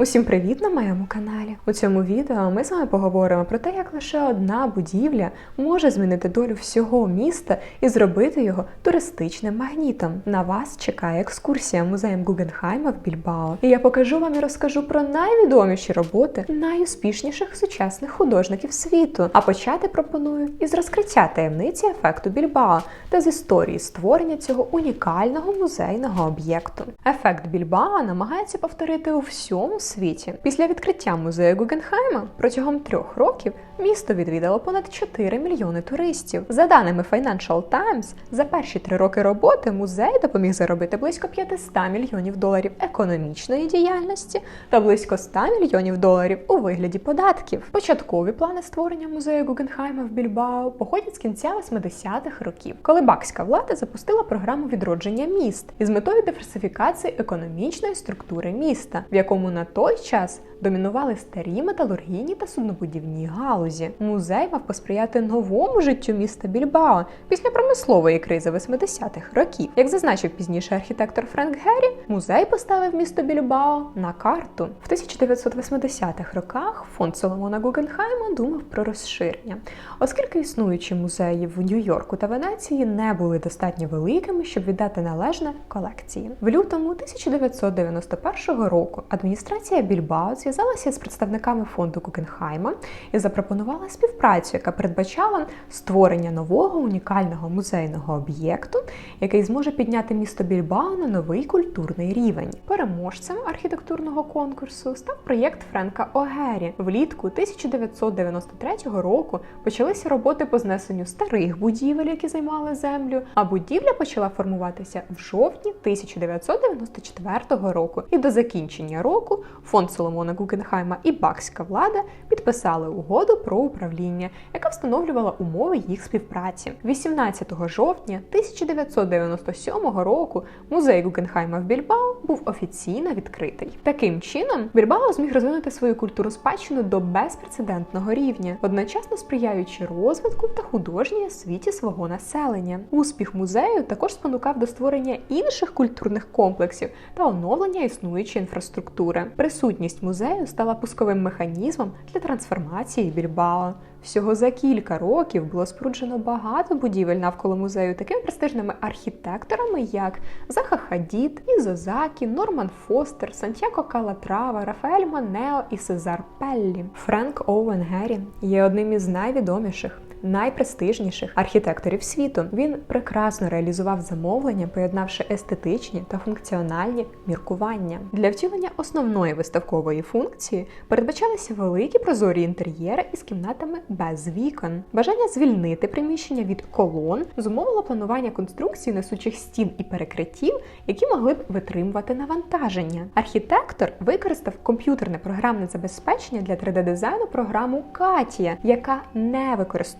Усім привіт на моєму каналі. У цьому відео ми з вами поговоримо про те, як лише одна будівля може змінити долю всього міста і зробити його туристичним магнітом. На вас чекає екскурсія музеєм Гугенхайма в Більбао. І я покажу вам і розкажу про найвідоміші роботи найуспішніших сучасних художників світу. А почати пропоную із розкриття таємниці ефекту Більбао та з історії створення цього унікального музейного об'єкту. Ефект Більбао намагається повторити у всьому світі. Після відкриття музею Гугенхайма протягом трьох років місто відвідало понад 4 мільйони туристів. За даними Financial Times, за перші три роки роботи музей допоміг заробити близько 500 мільйонів доларів економічної діяльності та близько 100 мільйонів доларів у вигляді податків. Початкові плани створення музею Гугенхайма в Більбао походять з кінця 80-х років, коли бакська влада запустила програму відродження міст із метою диверсифікації економічної структури міста, в якому на той час домінували старі металургійні та суднобудівні галузі. Музей мав посприяти новому життю міста Більбао після промислової кризи 80-х років. Як зазначив пізніше архітектор Френк Геррі, музей поставив місто Більбао на карту. В 1980-х роках фонд Соломона Гугенхайма думав про розширення, оскільки існуючі музеї в Нью-Йорку та Венеції не були достатньо великими, щоб віддати належне колекції. В лютому 1991 року адміністрація Більбао зв'язалася з представниками фонду Гугенхайма і запропонувала співпрацю, яка передбачала створення нового унікального музейного об'єкту, який зможе підняти місто Більбао на новий культурний рівень. Переможцем архітектурного конкурсу став проєкт Френка Огері. Влітку 1993 року почалися роботи по знесенню старих будівель, які займали землю. А будівля почала формуватися в жовтні 1994 року. І до закінчення року фонд Соломона Гугенхайма і Бакська влада підписали угоду про управління, яка встановлювала умови їх співпраці. 18 жовтня 1997 року музей Гугенхайма в Більбао був офіційно відкритий. Таким чином, Більбао зміг розвинути свою культуру спадщину до безпрецедентного рівня, одночасно сприяючи розвитку та художній освіті свого населення. Успіх музею також спонукав до створення інших культурних комплексів та оновлення існуючої інфраструктури. Присутність музею стала пусковим механізмом для трансформації Більбао. Всього за кілька років було споруджено багато будівель навколо музею такими престижними архітекторами, як Заха Хадід, Ізозакі, Норман Фостер, Сантьяко Калатрава, Рафаель Манео і Сезар Пеллі. Френк Оуен Геррі є одним із найвідоміших. Найпрестижніших архітекторів світу він прекрасно реалізував замовлення, поєднавши естетичні та функціональні міркування. Для втілення основної виставкової функції передбачалися великі прозорі інтер'єри із кімнатами без вікон. Бажання звільнити приміщення від колон зумовило планування конструкції несучих стін і перекриттів, які могли б витримувати навантаження. Архітектор використав комп'ютерне програмне забезпечення для 3D-дизайну програму Катія, яка не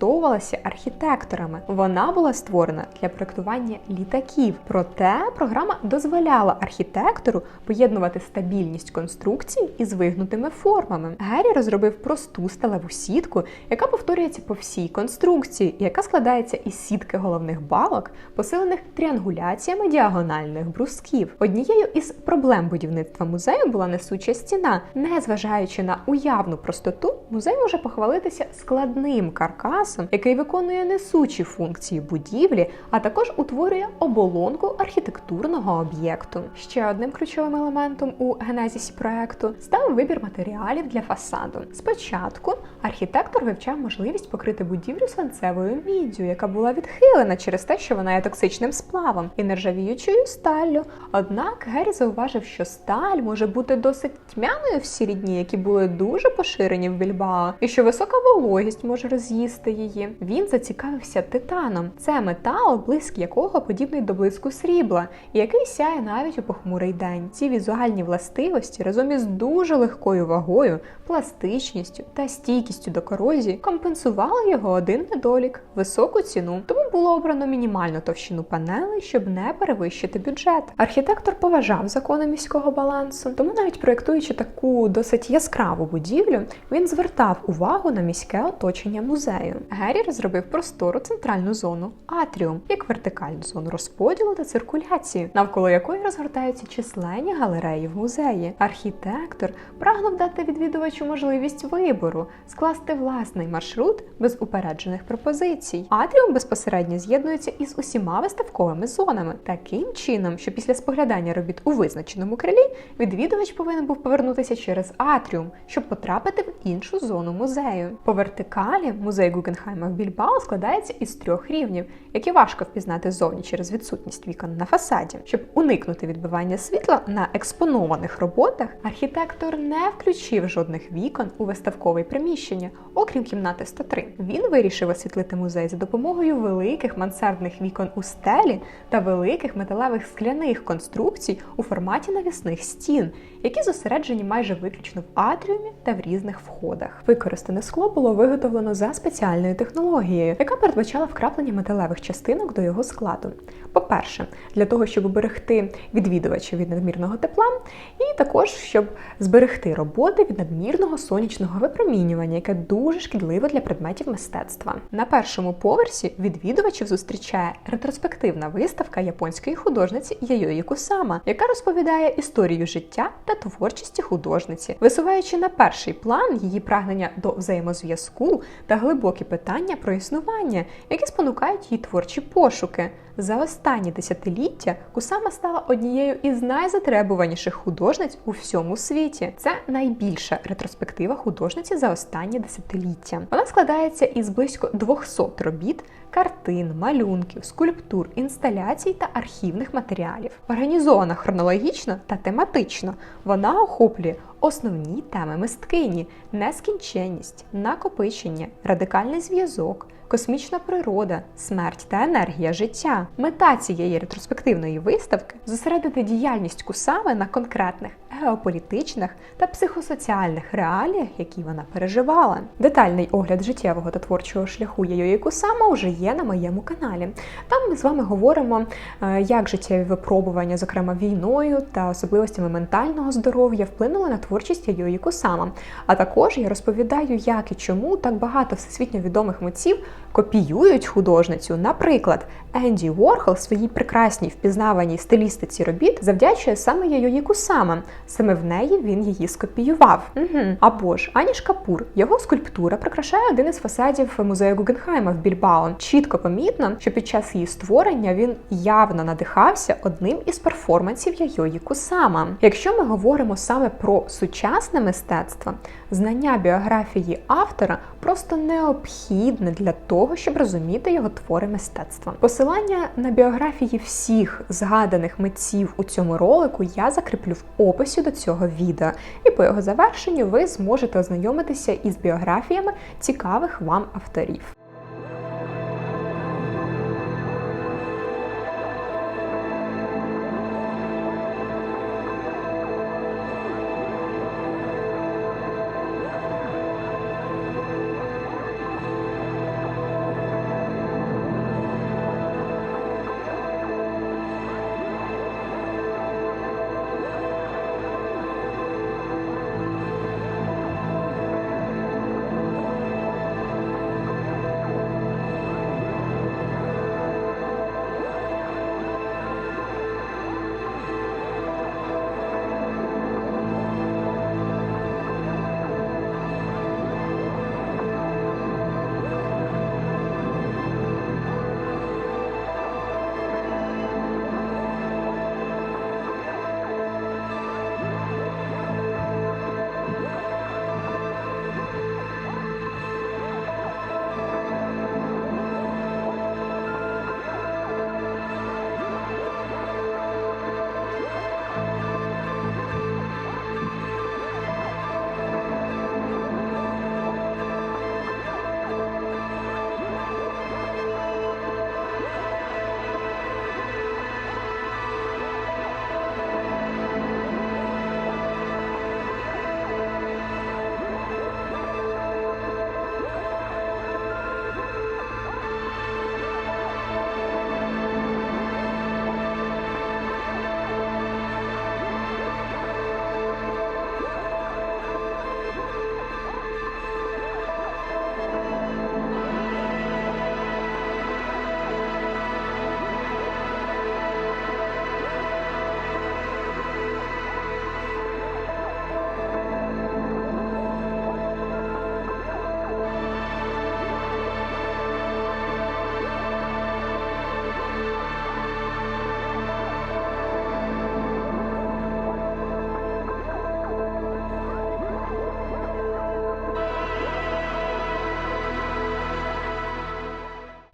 використовувалася архітекторами. Вона була створена для проектування літаків. Проте програма дозволяла архітектору поєднувати стабільність конструкції із вигнутими формами. Геррі розробив просту сталеву сітку, яка повторюється по всій конструкції, яка складається із сітки головних балок, посилених тріангуляціями діагональних брусків. Однією із проблем будівництва музею була несуча стіна. Незважаючи на уявну простоту, музей може похвалитися складним каркасом, який виконує несучі функції будівлі, а також утворює оболонку архітектурного об'єкту. Ще одним ключовим елементом у генезісі проекту став вибір матеріалів для фасаду. Спочатку архітектор вивчав можливість покрити будівлю свинцевою міддю, яка була відхилена через те, що вона є токсичним сплавом і нержавіючою сталлю. Однак Геррі зауважив, що сталь може бути досить тьмяною в сірі дні, які були дуже поширені в Більбао, і що висока вологість може роз'їсти її. Він зацікавився титаном. Це метал, блиск якого подібний до блиску срібла, і який сяє навіть у похмурий день. Ці візуальні властивості разом із дуже легкою вагою, пластичністю та стійкістю до корозії компенсували його один недолік високу ціну. Тому було обрано мінімальну товщину панелей, щоб не перевищити бюджет. Архітектор поважав закони міського балансу, тому навіть проєктуючи таку досить яскраву будівлю, він звертав увагу на міське оточення музею. Геррі розробив простору центральну зону атріум як вертикальну зону розподілу та циркуляції, навколо якої розгортаються численні галереї в музеї. Архітектор прагнув дати відвідувачу можливість вибору, скласти власний маршрут без упереджених пропозицій. Атріум безпосередньо з'єднується із усіма виставковими зонами, таким чином, що після споглядання робіт у визначеному крилі відвідувач повинен був повернутися через атріум, щоб потрапити в іншу зону музею. По вертикалі музей Гугенхайма в Більбао складається із трьох рівнів, які важко впізнати зовні через відсутність вікон на фасаді. Щоб уникнути відбивання світла на експонованих роботах, архітектор не включив жодних вікон у виставкове приміщення, окрім кімнати 103. Він вирішив освітлити музей за допомогою великих мансардних вікон у стелі та великих металевих скляних конструкцій у форматі навісних стін, які зосереджені майже виключно в атріумі та в різних входах. Використане скло було виготовлено за спеціальною технологією, яка передбачала вкраплення металевих частинок до його складу. По-перше, для того, щоб уберегти відвідувача від надмірного тепла, і також щоб зберегти роботи від надмірного сонячного випромінювання, яке дуже шкідливо для предметів мистецтва. На першому поверсі відвідувачів зустрічає ретроспективна виставка японської художниці Яйої Кусама, яка розповідає історію життя та творчості художниці, висуваючи на перший план її прагнення до взаємозв'язку та глибокі питання про існування, які спонукають її творчі пошуки. За останні десятиліття Кусама стала однією із найзатребуваніших художниць у всьому світі. Це найбільша ретроспектива художниці за останні десятиліття. Вона складається із близько 200 робіт, картин, малюнків, скульптур, інсталяцій та архівних матеріалів. Організована хронологічно та тематично. Вона охоплює основні теми мисткині: нескінченність, накопичення, радикальний зв'язок. Космічна природа, смерть та енергія життя. Мета цієї ретроспективної виставки зосередити діяльність Кусами на конкретних геополітичних та психосоціальних реаліях, які вона переживала. Детальний огляд життєвого та творчого шляху Яйої Кусама вже є на моєму каналі. Там ми з вами говоримо, е, як життєві випробування, зокрема війною та особливостями ментального здоров'я, вплинули на творчість Яйої Кусама. А також я розповідаю, як і чому так багато всесвітньо відомих митців копіюють художницю. Наприклад, Енді Уорхол своїй прекрасній впізнаваній стилістиці робіт завдячує саме Яйої Кусама. Саме в неї він її скопіював. Угу. Або ж Аніш Капур. Його скульптура прикрашає один із фасадів музею Гугенхайма в Більбао. Чітко помітно, що під час її створення він явно надихався одним із перформансів Яйої Кусама. Якщо ми говоримо саме про сучасне мистецтво, знання біографії автора просто необхідне для того, щоб розуміти його твори мистецтва. Посилання на біографії всіх згаданих митців у цьому ролику я закріплю в описі до цього відео, і по його завершенню ви зможете ознайомитися із біографіями цікавих вам авторів.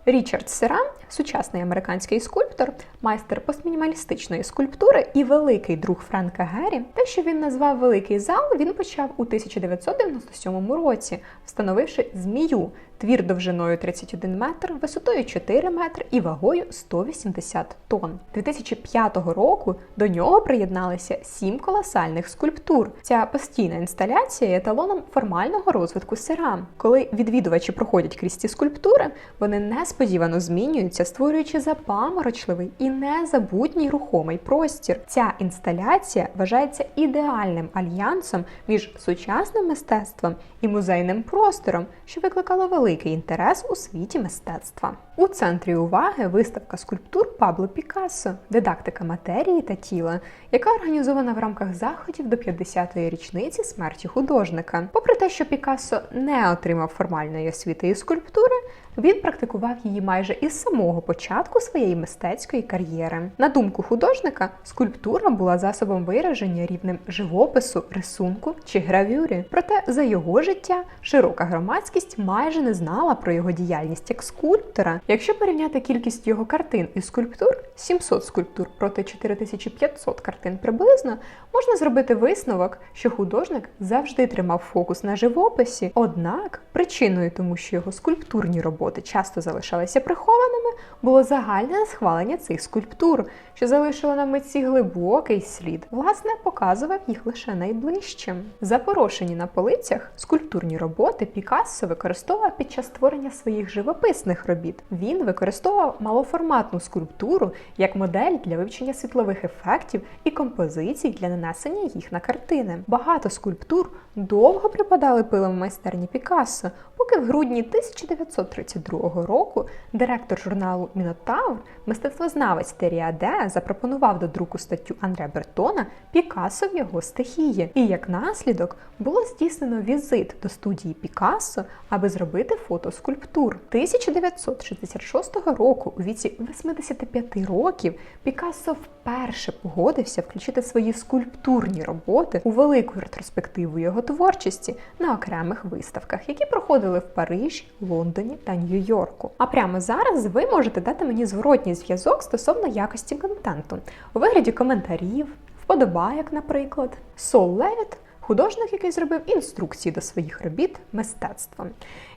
Річард Сера, сучасний американський скульптор, майстер постмінімалістичної скульптури і великий друг Френка Геррі. Те, що він назвав великий зал, він почав у 1997 році, встановивши змію. Твір довжиною 31 метр, висотою 4 метри і вагою 180 тонн. 2005 року до нього приєдналися сім колосальних скульптур. Ця постійна інсталяція є еталоном формального розвитку сера. Коли відвідувачі проходять крізь ці скульптури, вони несподівано змінюються, створюючи запаморочливий і незабутній рухомий простір. Ця інсталяція вважається ідеальним альянсом між сучасним мистецтвом і музейним простором, що викликало великий інтерес у світі мистецтва. У центрі уваги виставка скульптур Пабло Пікассо, дидактика матерії та тіла, яка організована в рамках заходів до 50-ї річниці смерті художника. Попри те, що Пікассо не отримав формальної освіти і скульптури, він практикував її майже із самого початку своєї мистецької кар'єри. На думку художника, скульптура була засобом вираження рівнем живопису, рисунку чи гравюрі. Проте за його життя широка громадськість майже не знала про його діяльність як скульптора. Якщо порівняти кількість його картин і скульптур 700 скульптур проти 4500 картин приблизно, можна зробити висновок, що художник завжди тримав фокус на живописі. Однак причиною тому, що його скульптурні роботи часто залишалися прихованими, було загальне схвалення цих скульптур, що залишило на митці глибокий слід. Власне, показував їх лише найближчим. Запорошені на полицях скульптурні роботи Пікассо використовував під час створення своїх живописних робіт. Він використовував малоформатну скульптуру як модель для вивчення світлових ефектів і композицій для нанесення їх на картини. Багато скульптур довго припадали пилом майстерні Пікассо, поки в грудні 1932 року директор журналу Мінотавр, мистецтвознавець Теріаде, запропонував до друку статтю Андре Бертона Пікассо в його стихії. І як наслідок було здійснено візит до студії Пікассо, аби зробити фото скульптур. 1966 року, у віці 85 років, Пікассо вперше погодився включити свої скульптурні роботи у велику ретроспективу його творчості на окремих виставках, які проходили в Парижі, Лондоні та Нью-Йорку. А прямо зараз ви можете дати мені зворотній зв'язок стосовно якості контенту у вигляді коментарів, вподобайок, наприклад. Сол Левіт художник, який зробив інструкції до своїх робіт мистецтвом.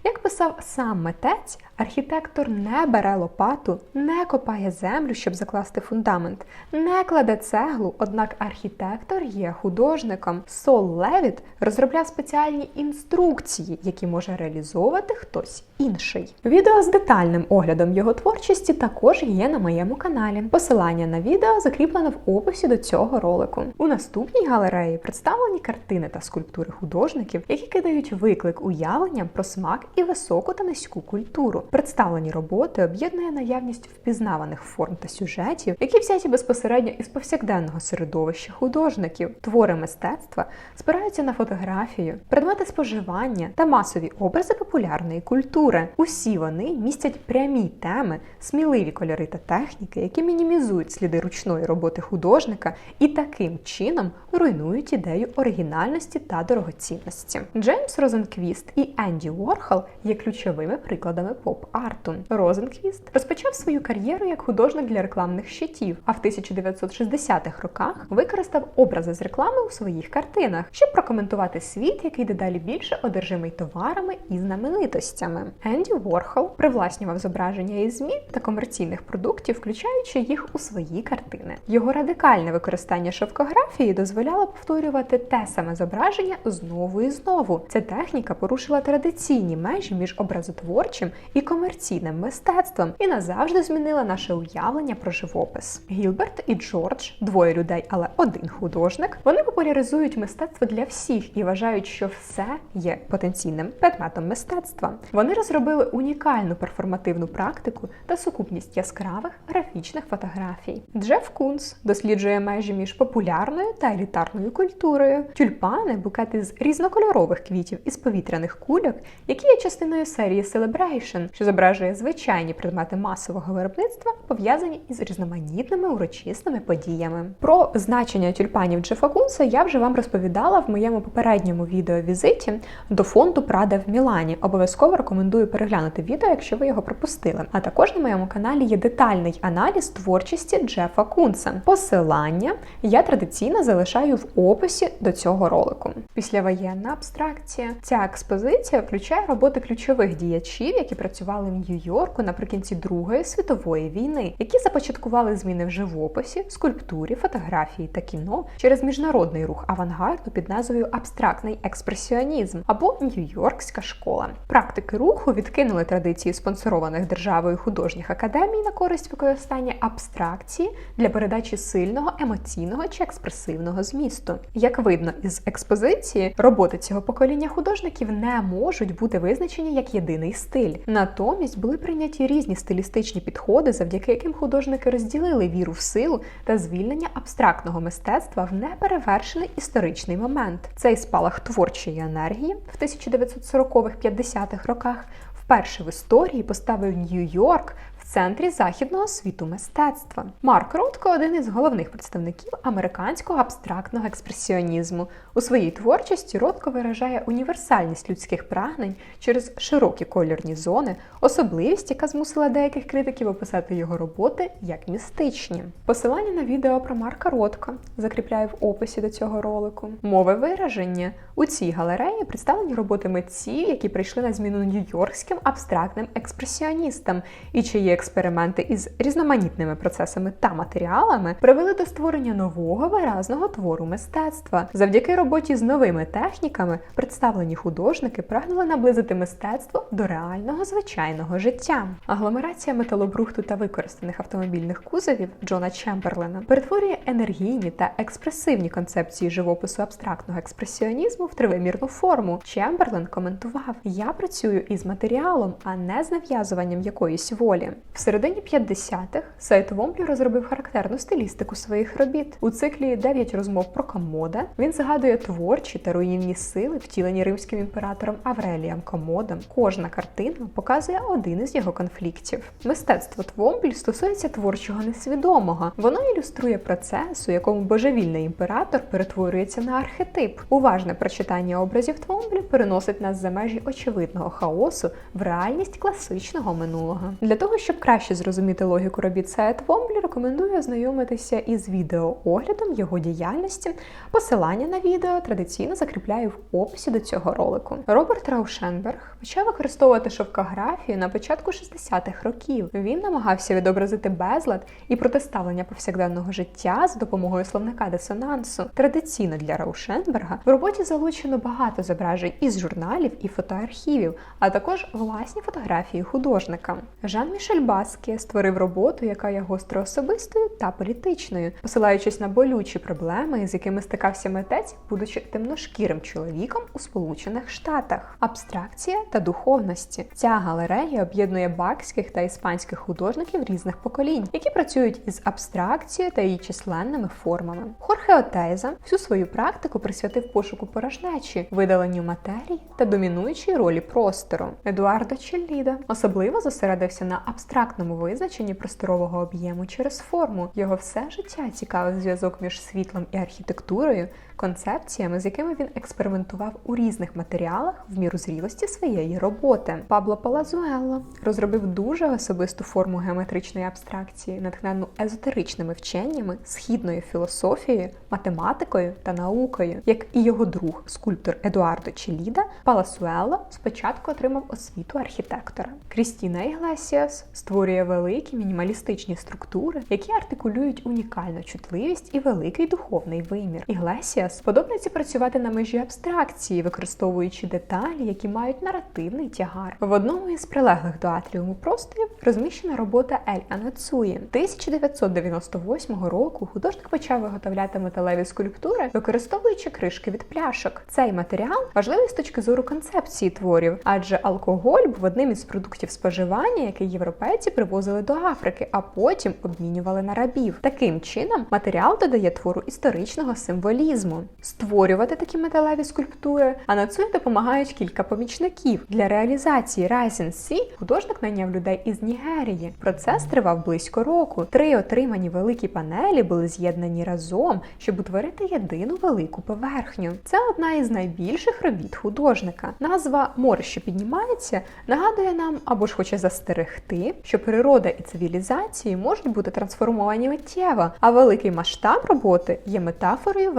Як писав сам митець, архітектор не бере лопату, не копає землю, щоб закласти фундамент, не кладе цеглу, однак архітектор є художником. Сол Левіт розробляв спеціальні інструкції, які може реалізовувати хтось інший. Відео з детальним оглядом його творчості також є на моєму каналі. Посилання на відео закріплено в описі до цього ролику. У наступній галереї представлені картини та скульптури художників, які кидають виклик уявленням про смак і високу та низьку культуру. Представлені роботи об'єднує наявність впізнаваних форм та сюжетів, які взяті безпосередньо із повсякденного середовища художників. Твори мистецтва спираються на фотографію, предмети споживання та масові образи популярної культури. Усі вони містять прямі теми, сміливі кольори та техніки, які мінімізують сліди ручної роботи художника і таким чином руйнують ідею оригінальності та дорогоцінності. Джеймс Розенквіст і Енді Уорхол є ключовими прикладами поп-арту. Розенквіст розпочав свою кар'єру як художник для рекламних щитів, а в 1960-х роках використав образи з реклами у своїх картинах, щоб прокоментувати світ, який дедалі більше одержимий товарами і знаменитостями. Енді Ворхол привласнював зображення із ЗМІ та комерційних продуктів, включаючи їх у свої картини. Його радикальне використання шовкографії дозволяло повторювати те саме зображення знову і знову. Ця техніка порушила традиційні межі між образотворчим і комерційним мистецтвом і назавжди змінила наше уявлення про живопис. Гілберт і Джордж двоє людей, але один художник. Вони популяризують мистецтво для всіх і вважають, що все є потенційним предметом мистецтва. Вони розробили унікальну перформативну практику та сукупність яскравих графічних фотографій. Джеф Кунс досліджує межі між популярною та елітарною культурою. Тюльпани, букети з різнокольорових квітів із повітряних кульок, які частиною серії Celebration, що зображує звичайні предмети масового виробництва, пов'язані із різноманітними урочисними подіями. Про значення тюльпанів Джефа Кунса я вже вам розповідала в моєму попередньому відеовізиті до фонду Прада в Мілані. Обов'язково рекомендую переглянути відео, якщо ви його пропустили. А також на моєму каналі є детальний аналіз творчості Джефа Кунса. Посилання я традиційно залишаю в описі до цього ролику. Післявоєнна абстракція. Ця експозиція включає роботи ключових діячів, які працювали в Нью-Йорку наприкінці Другої світової війни, які започаткували зміни в живописі, скульптурі, фотографії та кіно через міжнародний рух авангарду під назвою Абстрактний експресіонізм або Нью-Йоркська школа. Практики руху відкинули традиції спонсорованих державою художніх академій на користь використання абстракції для передачі сильного емоційного чи експресивного змісту. Як видно із експозиції, роботи цього покоління художників не можуть бути визначені як єдиний стиль. Натомість були прийняті різні стилістичні підходи, завдяки яким художники розділили віру в силу та звільнення абстрактного мистецтва в неперевершений історичний момент. Цей спалах творчої енергії в 1940-50-х роках вперше в історії поставив Нью-Йорк центрі західного світу мистецтва. Марк Ротко один із головних представників американського абстрактного експресіонізму. У своїй творчості Ротко виражає універсальність людських прагнень через широкі кольорні зони, особливість, яка змусила деяких критиків описати його роботи як містичні. Посилання на відео про Марка Ротко закріпляю в описі до цього ролику. Мови вираження у цій галереї представлені роботи митців, які прийшли на зміну нью-йоркським абстрактним експресіоністам, і чиї експерименти із різноманітними процесами та матеріалами привели до створення нового виразного твору мистецтва. Завдяки роботі з новими техніками представлені художники прагнули наблизити мистецтво до реального звичайного життя. Агломерація металобрухту та використаних автомобільних кузовів Джона Чемберлена перетворює енергійні та експресивні концепції живопису абстрактного експресіонізму в тривимірну форму. Чемберлен коментував: Я працюю із матеріалом, а не з нав'язуванням якоїсь волі. В середині 50-х сайт Вомблі розробив характерну стилістику своїх робіт. У циклі «9 розмов про комода він згадує творчі та руйнівні сили, втілені римським імператором Аврелієм Комодом. Кожна картина показує один із його конфліктів. Мистецтво Твомблі стосується творчого несвідомого. Воно ілюструє процес, у якому божевільний імператор перетворюється на архетип. Уважне прочитання образів Твомблі переносить нас за межі очевидного хаосу в реальність класичного минулого. Для того, щоб краще зрозуміти логіку робіт Вомблі, рекомендую ознайомитися із відеооглядом його діяльності. Посилання на відео традиційно закріпляю в описі до цього ролику. Роберт Раушенберг почав використовувати шовкографію на початку 60-х років. Він намагався відобразити безлад і протиставлення повсякденного життя за допомогою словника дисонансу. Традиційно для Раушенберга в роботі залучено багато зображень із журналів і фотоархівів, а також власні фотографії художника. Жан Мішель Баске створив роботу, яка є гостро особистою та політичною, посилаючись на болючі проблеми, з якими стикався митець, будучи темношкірим чоловіком у Сполучених Штатах. Абстракція та духовності. Ця галерея об'єднує бакських та іспанських художників різних поколінь, які працюють із абстракцією та її численними формами. Хорхе Отейза всю свою практику присвятив пошуку порожнечі, видаленню матерії та домінуючій ролі простору. Едуардо Челліда особливо зосередився на абстрактному визначенні просторового об'єму через форму. Його все життя цікавив зв'язок між світлом і архітектурою, концепціями, з якими він експериментував у різних матеріалах в міру зрілості своєї роботи. Пабло Палазуелло розробив дуже особисту форму геометричної абстракції, натхнену езотеричними вченнями, східною філософією, математикою та наукою. Як і його друг, скульптор Едуардо Челіда, Паласуелло спочатку отримав освіту архітектора. Крістіна Іглесіас створює великі мінімалістичні структури, які артикулюють унікальну чутливість і великий духовний вимір. Іглесіас подобається працювати на межі абстракції, використовуючи деталі, які мають наративний тягар. В одному із прилеглих до атріуму просторів розміщена робота Ель Анацуї. 1998 року художник почав виготовляти металеві скульптури, використовуючи кришки від пляшок. Цей матеріал важливий з точки зору концепції творів, адже алкоголь був одним із продуктів споживання, який європейці привозили до Африки, а потім обмінювали на рабів. Таким чином матеріал додає твору історичного символізму. Створювати такі металеві скульптури, а над цим допомагають кілька помічників. Для реалізації Rising Sea художник найняв людей із Нігерії. Процес тривав близько року. Три отримані великі панелі були з'єднані разом, щоб утворити єдину велику поверхню. Це одна із найбільших робіт художника. Назва море, що піднімається, нагадує нам або ж хоче застерегти, що природа і цивілізації можуть бути трансформовані миттєво, а великий масштаб роботи є метафорою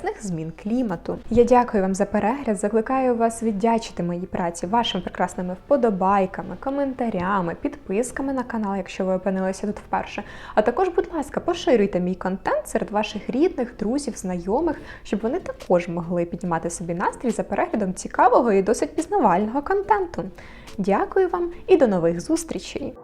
величезних змін клімату. Я дякую вам за перегляд. Закликаю вас віддячити моїй праці вашими прекрасними вподобайками, коментарями, підписками на канал, якщо ви опинилися тут вперше. А також, будь ласка, поширюйте мій контент серед ваших рідних, друзів, знайомих, щоб вони також могли піднімати собі настрій за переглядом цікавого і досить пізнавального контенту. Дякую вам і до нових зустрічей!